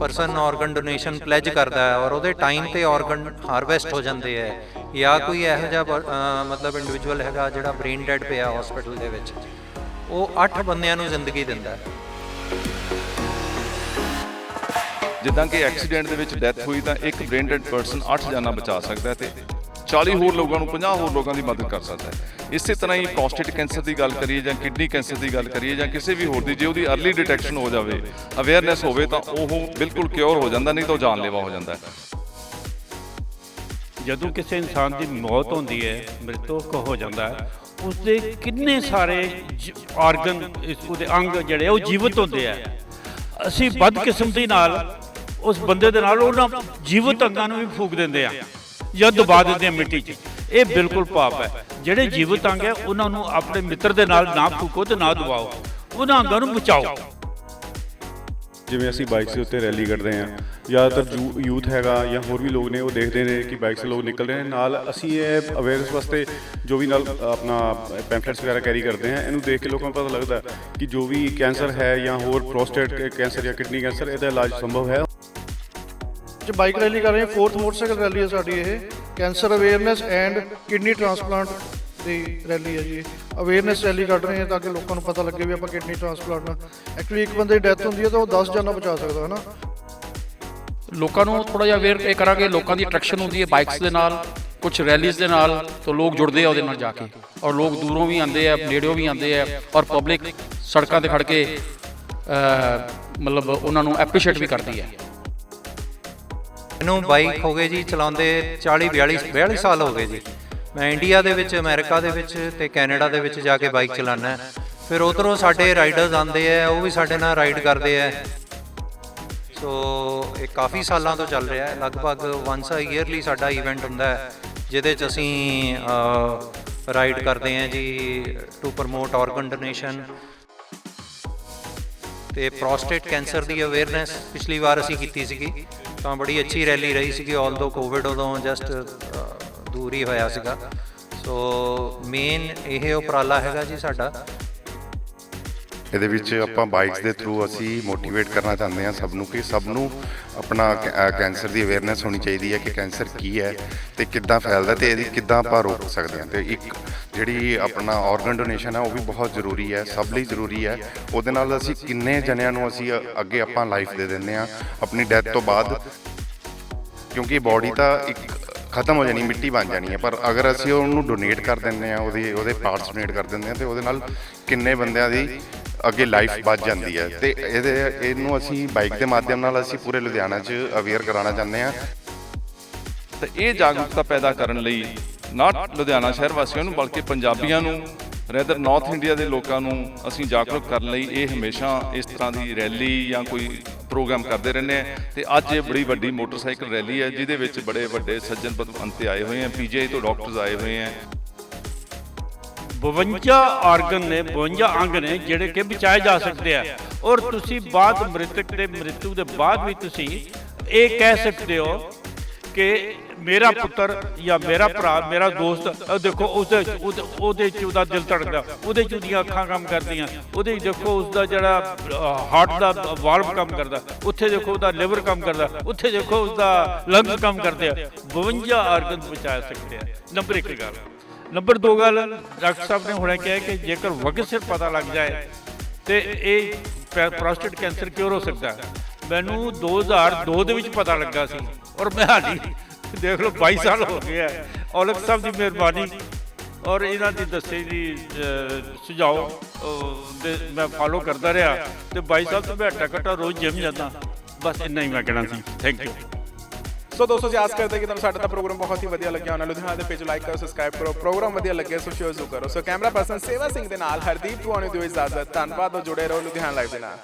Person organ donation ਪਲੇਜ ਕਰਦਾ ਹੈ ਔਰ ਉਹਦੇ ਟਾਈਮ ਤੇ ਆਰਗਨ ਹਾਰਵੈਸਟ ਹੋ ਜਾਂਦੇ ਹੈ। ਜਾਂ ਕੋਈ ਇਹੋ ਜਿਹਾ ਮਤਲਬ ਇੰਡੀਵਿਜੂਅਲ ਹੈਗਾ ਜਿਹੜਾ ਬ੍ਰੇਨ ਡੈਡ ਪਿਆ ਹਸਪੀਟਲ ਦੇ ਵਿੱਚ, ਉਹ 8 ਬੰਦਿਆਂ ਨੂੰ ਜ਼ਿੰਦਗੀ ਦਿੰਦਾ ਹੈ। ਜਿੱਦਾਂ ਕਿ ਐਕਸੀਡੈਂਟ ਦੇ ਵਿੱਚ ਡੈਥ ਹੋਈ ਤਾਂ ਇੱਕ ਬ੍ਰੇਨ ਡੈਡ ਪਰਸਨ 8 ਜਾਨਾਂ ਬਚਾ ਸਕਦਾ ਹੈ ਤੇ 40 ਹੋਰ ਲੋਕਾਂ ਨੂੰ 50 ਹੋਰ ਲੋਕਾਂ ਦੀ ਮਦਦ ਕਰ ਸਕਦਾ ਹੈ। ਇਸੇ ਤਰ੍ਹਾਂ ਹੀ ਪ੍ਰੋਸਟੇਟ ਕੈਂਸਰ ਦੀ ਗੱਲ ਕਰੀਏ ਜਾਂ ਕਿਡਨੀ ਕੈਂਸਰ ਦੀ ਗੱਲ ਕਰੀਏ ਜਾਂ ਕਿਸੇ ਵੀ ਹੋਰ ਦੀ, ਜੇ ਉਹਦੀ अर्ਲੀ ਡਿਟੈਕਸ਼ਨ ਹੋ ਜਾਵੇ ਅਵੇਅਰਨੈਸ ਹੋਵੇ ਤਾਂ ਉਹ ਬਿਲਕੁਲ ਕਿਉਰ ਹੋ ਜਾਂਦਾ, ਨਹੀਂ ਤਾਂ ਉਹ ਜਾਨਲੇਵਾ ਹੋ ਜਾਂਦਾ ਹੈ। ਜਦੋਂ ਕਿਸੇ ਇਨਸਾਨ ਦੀ ਮੌਤ ਹੁੰਦੀ ਹੈ, ਮ੍ਰਿਤਕ ਹੋ ਜਾਂਦਾ ਹੈ, ਉਸਦੇ ਕਿੰਨੇ ਸਾਰੇ ਆਰਗਨ ਉਹਦੇ ਅੰਗ ਜਿਹੜੇ ਉਹ ਜੀਵਤ ਹੁੰਦੇ ਆ। ਅਸੀਂ ਬਦਕਿਸਮਤੀ ਨਾਲ ਉਸ ਬੰਦੇ ਦੇ ਨਾਲ ਉਹਨਾਂ ਜੀਵਤ ਅੰਗਾਂ ਨੂੰ ਵੀ ਫੂਕ ਦਿੰਦੇ ਆ। ਜਾਂ ਦਬਾ ਦਿੰਦੇ ਆ ਮਿੱਟੀ 'ਚ। ਇਹ ਬਿਲਕੁਲ ਪਾਪ ਹੈ। ਜਿਹੜੇ ਜੀਵਤ ਅੰਗ ਹੈ ਉਹਨਾਂ ਨੂੰ ਆਪਣੇ ਮਿੱਤਰ ਦੇ ਨਾਲ ਨਾ ਫੂਕੋ ਤੇ ਨਾ ਦਬਾਓ। ਉਹਨਾਂ ਅੰਗਾਂ ਨੂੰ ਬਚਾਓ। ਜਿਵੇਂ ਅਸੀਂ ਬਾਈਕਸ ਦੇ ਉੱਤੇ ਰੈਲੀ ਕੱਢਦੇ ਹਾਂ ਜ਼ਿਆਦਾਤਰ ਯੂਥ ਹੈਗਾ ਜਾਂ ਹੋਰ ਵੀ ਲੋਕ ਨੇ ਉਹ ਦੇਖਦੇ ਨੇ ਕਿ ਬਾਈਕਸ ਤੇ ਲੋਕ ਨਿਕਲ ਰਹੇ ਨੇ। ਨਾਲ ਅਸੀਂ ਇਹ ਅਵੇਅਰਨੈਸ ਵਾਸਤੇ ਜੋ ਵੀ ਨਾਲ ਆਪਣਾ ਪੈਂਫਲੇਟਸ ਵਗੈਰਾ ਕੈਰੀ ਕਰਦੇ ਹਾਂ ਇਹਨੂੰ ਦੇਖ ਕੇ ਲੋਕਾਂ ਨੂੰ ਪਤਾ ਲੱਗਦਾ ਕਿ ਜੋ ਵੀ ਕੈਂਸਰ ਹੈ ਜਾਂ ਹੋਰ ਪ੍ਰੋਸਟੇਟ ਕੈਂਸਰ ਜਾਂ ਕਿਡਨੀ ਕੈਂਸਰ ਇਹਦਾ ਇਲਾਜ ਸੰਭਵ ਹੈ। 'ਚ ਬਾਈਕ ਰੈਲੀ ਕਰ ਰਹੇ ਹਾਂ। ਫੋਰਥ ਮੋਟਰਸਾਈਕਲ ਰੈਲੀ ਹੈ ਸਾਡੀ ਇਹ। Cancer awareness and kidney transplant the rally ਹੈ ਜੀ। ਅਵੇਅਰਨੈਸ ਰੈਲੀ ਕੱਢ ਰਹੇ ਹਾਂ ਤਾਂ ਕਿ ਲੋਕਾਂ ਨੂੰ ਪਤਾ ਲੱਗੇ ਵੀ ਆਪਾਂ ਕਿਡਨੀ ਟ੍ਰਾਂਸਪਲਾਂਟ ਨਾਲ ਐਕਚੁਅਲੀ ਇੱਕ ਬੰਦੇ ਦੀ ਡੈਥ ਹੁੰਦੀ ਹੈ ਤਾਂ ਉਹ 10 ਜਾਨਾਂ ਬਚਾ ਸਕਦਾ ਹੈ ਨਾ ਲੋਕਾਂ ਨੂੰ ਥੋੜਾ ਜਿਹਾ ਅਵੇਅਰ ਇਹ ਕਰਾਂਗੇ, ਲੋਕਾਂ ਦੀ ਅਟਰੈਕਸ਼ਨ ਹੁੰਦੀ ਹੈ ਬਾਈਕਸ ਦੇ ਨਾਲ ਕੁਝ ਰੈਲੀਜ਼ ਦੇ ਨਾਲ, ਤਾਂ ਲੋਕ ਜੁੜਦੇ ਆ ਉਹਦੇ ਨਾਲ ਜਾ ਕੇ। ਔਰ ਲੋਕ ਦੂਰੋਂ ਵੀ ਆਉਂਦੇ ਆ, ਨੇੜਿਓਂ ਵੀ ਆਉਂਦੇ ਆ, ਔਰ ਪਬਲਿਕ ਸੜਕਾਂ ਤੇ ਖੜ ਕੇ ਮਤਲਬ ਉਹਨਾਂ ਨੂੰ ਐਪਰੀਸ਼ੀਏਟ ਵੀ ਕਰਦੀ ਹੈ। ਮੈਨੂੰ ਬਾਈਕ ਹੋ ਗਏ ਜੀ, ਚਲਾਉਂਦੇ 40 42 42 ਸਾਲ ਹੋ ਗਏ ਜੀ। ਮੈਂ ਇੰਡੀਆ ਦੇ ਵਿੱਚ, ਅਮਰੀਕਾ ਦੇ ਵਿੱਚ ਤੇ ਕੈਨੇਡਾ ਦੇ ਵਿੱਚ ਜਾ ਕੇ ਬਾਈਕ ਚਲਾਉਣਾ ਫਿਰ ਉਧਰੋਂ ਸਾਡੇ ਰਾਈਡਰਸ ਆਉਂਦੇ ਆ, ਉਹ ਵੀ ਸਾਡੇ ਨਾਲ ਰਾਈਡ ਕਰਦੇ ਆ। ਸੋ ਇਹ ਕਾਫੀ ਸਾਲਾਂ ਤੋਂ ਚੱਲ ਰਿਹਾ ਹੈ। ਲਗਭਗ ਵਾਂਸ ਅ ਈਅਰਲੀ ਸਾਡਾ ਇਵੈਂਟ ਹੁੰਦਾ ਹੈ, ਜਿਹਦੇ ਚ ਅਸੀਂ ਰਾਈਡ ਕਰਦੇ ਹਾਂ ਜੀ ਟੂ ਪ੍ਰਮੋਟ ਆਰਗਨ ਡੋਨੇਸ਼ਨ ਤੇ ਪ੍ਰੋਸਟੇਟ ਕੈਂਸਰ ਦੀ ਅਵੇਅਰਨੈਸ ਪਿਛਲੀ ਵਾਰ ਅਸੀਂ ਕੀਤੀ ਸੀਗੀ। ਤਾਂ ਬੜੀ ਅੱਛੀ ਰੈਲੀ ਰਹੀ ਸੀਗੀ ਆਲਦੋ ਕੋਵਿਡ ਉਦੋਂ ਜਸਟ ਦੂਰ ਹੀ ਹੋਇਆ ਸੀਗਾ। ਸੋ ਮੇਨ ਇਹ ਉਪਰਾਲਾ ਹੈਗਾ ਜੀ ਸਾਡਾ। ਇਹਦੇ ਵਿੱਚ ਆਪਾਂ ਬਾਈਕਸ ਦੇ ਥਰੂ ਅਸੀਂ ਮੋਟੀਵੇਟ ਕਰਨਾ ਚਾਹੁੰਦੇ ਹਾਂ ਸਭ ਨੂੰ ਕਿ ਸਭ ਨੂੰ ਆਪਣਾ ਕੈ- ਕੈਂਸਰ ਦੀ ਅਵੇਅਰਨੈਸ ਹੋਣੀ ਚਾਹੀਦੀ ਹੈ ਕਿ ਕੈਂਸਰ ਕੀ ਹੈ ਤੇ ਕਿੱਦਾਂ ਫੈਲਦਾ ਤੇ ਇਹਦੀ ਕਿੱਦਾਂ ਆਪਾਂ ਰੋਕ ਸਕਦੇ ਹਾਂ। ਤੇ ਇੱਕ ਜਿਹੜੀ ਆਪਣਾ ਆਰਗਨ ਡੋਨੇਸ਼ਨ ਹੈ ਉਹ ਵੀ ਬਹੁਤ ਜ਼ਰੂਰੀ ਹੈ, ਸਭ ਲਈ ਜ਼ਰੂਰੀ ਹੈ। ਉਹਦੇ ਨਾਲ ਅਸੀਂ ਕਿੰਨੇ ਜਣਿਆਂ ਨੂੰ ਅਸੀਂ ਅੱਗੇ ਆਪਾਂ ਲਾਈਫ ਦੇ ਦਿੰਦੇ ਹਾਂ ਆਪਣੀ ਡੈਥ ਤੋਂ ਬਾਅਦ। ਕਿਉਂਕਿ ਬਾਡੀ ਤਾਂ ਇੱਕ ਖਤਮ ਹੋ ਜਾਣੀ, ਮਿੱਟੀ ਬਣ ਜਾਣੀ ਹੈ, ਪਰ ਅਗਰ ਅਸੀਂ ਉਹਨੂੰ ਡੋਨੇਟ ਕਰ ਦਿੰਦੇ ਆ ਉਹਦੇ ਉਹਦੇ ਪਾਰਟਸ ਡੋਨੇਟ ਕਰ ਦਿੰਦੇ ਆ ਤੇ ਉਹਦੇ ਨਾਲ ਕਿੰਨੇ ਬੰਦਿਆਂ ਦੀ ਅੱਗੇ ਲਾਈਫ ਬਚ ਜਾਂਦੀ ਹੈ। ਤੇ ਇਹਦੇ ਇਹਨੂੰ ਅਸੀਂ ਬਾਈਕ ਦੇ ਮਾਧਿਅਮ ਨਾਲ ਅਸੀਂ ਪੂਰੇ ਲੁਧਿਆਣਾ 'ਚ ਅਵੇਅਰ ਕਰਾਉਣਾ ਚਾਹੁੰਦੇ ਆ ਤੇ ਇਹ ਜਾਗਰੂਕਤਾ ਪੈਦਾ ਕਰਨ ਲਈ ਨਾਟ ਲੁਧਿਆਣਾ ਸ਼ਹਿਰ ਵਾਸੀਆਂ ਨੂੰ ਬਲਕਿ ਪੰਜਾਬੀਆਂ ਨੂੰ ਰੈਦਰ ਨਾਰਥ ਇੰਡੀਆ ਦੇ ਲੋਕਾਂ ਨੂੰ ਅਸੀਂ ਜਾਗਰੂਕ ਕਰਨ ਲਈ ਇਹ ਹਮੇਸ਼ਾ ਇਸ ਤਰ੍ਹਾਂ ਦੀ ਰੈਲੀ ਜਾਂ ਕੋਈ ਪ੍ਰੋਗਰਾਮ ਕਰਦੇ ਰਹਿੰਦੇ ਆ ਤੇ ਅੱਜ ਇਹ ਬੜੀ ਵੱਡੀ ਮੋਟਰਸਾਈਕਲ ਰੈਲੀ ਹੈ ਜਿਹਦੇ ਵਿੱਚ ਬੜੇ ਵੱਡੇ ਸੱਜਣ ਪਤਵੰਤੇ ਆਏ ਹੋਏ ਆ ਪੀਜੀਆਈ ਤੋਂ ਡਾਕਟਰਸ ਆਏ ਹੋਏ ਆ 52 ਆਰਗਨ ਨੇ 52 ਅੰਗ ਨੇ ਜਿਹੜੇ ਕਿ ਬਚਾਏ ਜਾ ਸਕਦੇ ਆ। ਔਰ ਤੁਸੀਂ ਬਾਅਦ ਮ੍ਰਿਤਕ ਦੇ ਮ੍ਰਿਤੂ ਦੇ ਬਾਅਦ ਵੀ ਤੁਸੀਂ ਇਹ ਕਹਿ ਸਕਦੇ ਹੋ ਕਿ ਮੇਰਾ ਪੁੱਤਰ ਜਾਂ ਮੇਰਾ ਭਰਾ, ਮੇਰਾ ਦੋਸਤ ਦੇਖੋ ਉਹਦੇ, ਉਹਦੇ- ਚ ਉਹਦਾ ਦਿਲ ਧੜਕਦਾ, ਉਹਦੇ ਚ ਉਹਦੀਆਂ ਅੱਖਾਂ ਕੰਮ ਕਰਦੀਆਂ, ਉਹਦੇ 'ਚ ਦੇਖੋ ਉਸਦਾ ਜਿਹੜਾ ਹਾਰਟ ਦਾ ਵਾਲਵ ਕੰਮ ਕਰਦਾ, ਉੱਥੇ ਦੇਖੋ ਉਹਦਾ ਲਿਵਰ ਕੰਮ ਕਰਦਾ, ਉੱਥੇ ਦੇਖੋ ਉਸਦਾ ਲੰਗਸ ਕੰਮ ਕਰਦੇ ਆ। 52 ਆਰਗਨ ਬਚਾ ਸਕਦੇ ਆ। ਨੰਬਰ 1 ਗੱਲ। ਨੰਬਰ 2 ਗੱਲ ਡਾਕਟਰ ਸਾਹਿਬ ਨੇ ਹੁਣੇ ਕਿਹਾ ਕਿ ਜੇਕਰ ਵਕਤ ਸਿਰ ਪਤਾ ਲੱਗ ਜਾਏ ਤੇ ਇਹ ਪ੍ਰੋਸਟੇਟ ਕੈਂਸਰ ਕਿਉਰ ਹੋ ਸਕਦਾ। ਹੈ ਮੈਨੂੰ 2002 ਦੇ ਵਿੱਚ ਪਤਾ ਲੱਗਾ ਸੀ ਔਰ ਮੈਂ ਹਾਲੀ ਦੇਖ ਲਓ 22 ਸਾਲ ਹੋ ਗਏ ਆ ਔਲਖ ਸਾਹਿਬ ਦੀ ਮਿਹਰਬਾਨੀ ਔਰ ਇਹਨਾਂ ਦੀ ਦੱਸੇ ਦੀ ਅਹ, ਸੁਝਾਅ ਦੇ ਮੈਂ ਫਾਲੋ ਕਰਦਾ ਰਿਹਾ ਤੇ 22 ਸਾਲ ਤੋਂ ਮੈਂ ਹੱਟਾ ਕੱਟਾ ਰੋਜ਼ ਜਿਮ ਜਾਂਦਾ। ਬਸ ਇੰਨਾ ਹੀ ਮੈਂ ਕਹਿਣਾ ਸੀ। ਥੈਂਕ ਯੂ ਸੋ ਦੋਸਤੋ ਜੀ ਆਸ ਕਰਦੇ ਕਿ ਤੁਹਾਨੂੰ ਸਾਡਾ ਤਾਂ ਪ੍ਰੋਗਰਾਮ ਬਹੁਤ ਹੀ ਵਧੀਆ ਲੱਗਿਆ ਹੋਣਾ ਲੁਧਿਆਣਾ ਦੇ ਪੇਜ ਲਾਈਕ ਕਰੋ ਸਬਸਕ੍ਰਾਈਬ ਕਰੋ ਪ੍ਰੋਗਰਾਮ ਵਧੀਆ ਲੱਗਿਆ ਸੋ ਸ਼ੇਅਰ ਜ਼ਰੂਰ ਕਰੋ ਸੋ ਕੈਮਰਾ ਪਰਸਨ ਸੇਵਾ ਸਿੰਘ ਦੇ ਨਾਲ ਹਰਦੀਪ ਤੁਹਾਨੂੰ ਦਿਓ ਇਜਾਜ਼ਤ ਧੰਨਵਾਦ ਹੋ ਜੁੜੇ ਰਹੋ ਲੁਧਿਆਣਾ ਲਾਈਵ ਦੇ ਨਾਲ